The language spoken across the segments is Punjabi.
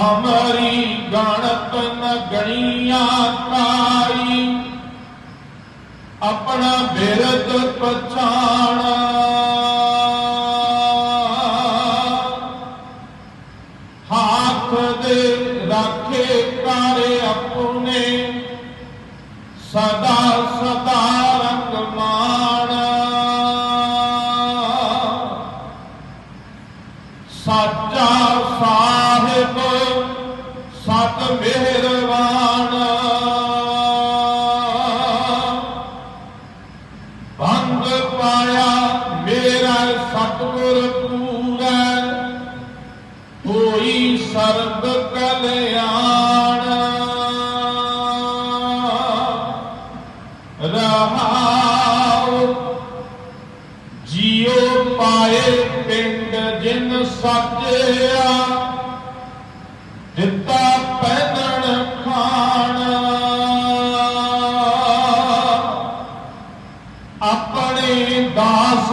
ਹਮਰੀ ਗਣਤ ਨ ਗਣੀਆਂ ਕਾਈ ਆਪਣਾ ਬਿਰਦ ਪਛਾਣਾ। ਹਾਥ ਦੇ ਰੱਖੇ ਕਰ ਆਪਣੇ। ਸਦਾ ਸਦਾ ਰੰਗ ਮਾਣਾ। ਸਾਚਾ ਸਾਹਿਬ ਸਤ ਮਿਹਰਬਾਨ। ਬੰਦ ਪਾਇਆ ਮੇਰਾ ਸਤਿਗੁਰ ਪੂਰਾ, ਹੋਈ ਸਰਬ ਕਲਿਆਣ। ਰਹਾਉ, ਜੀਉ ਪਾਏ ਪਿੰਡ ਜਿਨ ਸਾਜਿਆ, ਦਿੱਤਾ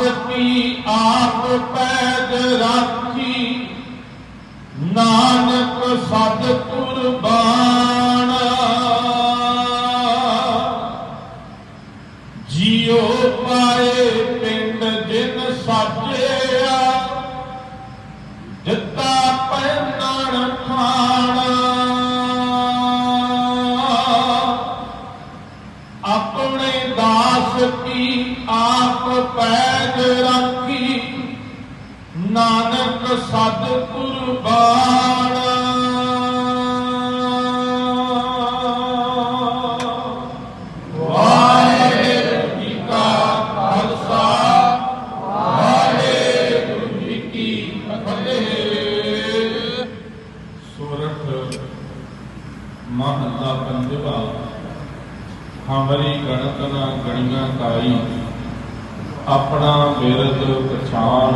ਦਾਸ ਆਪ ਪੈਜ ਰਾਖੀ। ਨਾਨਕ ਸਤ ਕੁਰਬਾਨ ਜੀਉ ਪਾਏ ਪਿੰਡ ਜਿਨ ਸਾਜਿਆ, ਦਿੱਤਾ ਪਹਿਨਣ ਖਾਣ। ਆਪਣੇ ਦਾਸ ਕੀ ਆਪ ਪੈਜ ਰੱਖੀ ਨਾਨਕ ਸਦ ਕੁਰਬਾਨ ਵਾਹਿਗੁਰੂ ਪੰਜਵਾ ਹਮਰੀ ਗਣਤ ਨਾ ਗਣੀਆਂ ਕਾਈ, ਆਪਣਾ ਬਿਰਦ ਪਛਾਣ।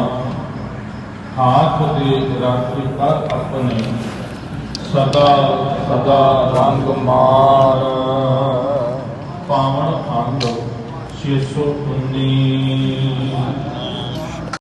ਹਾਥ ਦੇ ਰਾਖੀ ਕਰ ਆਪਣੇ, ਸਦਾ ਸਦਾ ਰੰਗ ਮਾਣ। ਪਾਵਨ ਅੰਗ 619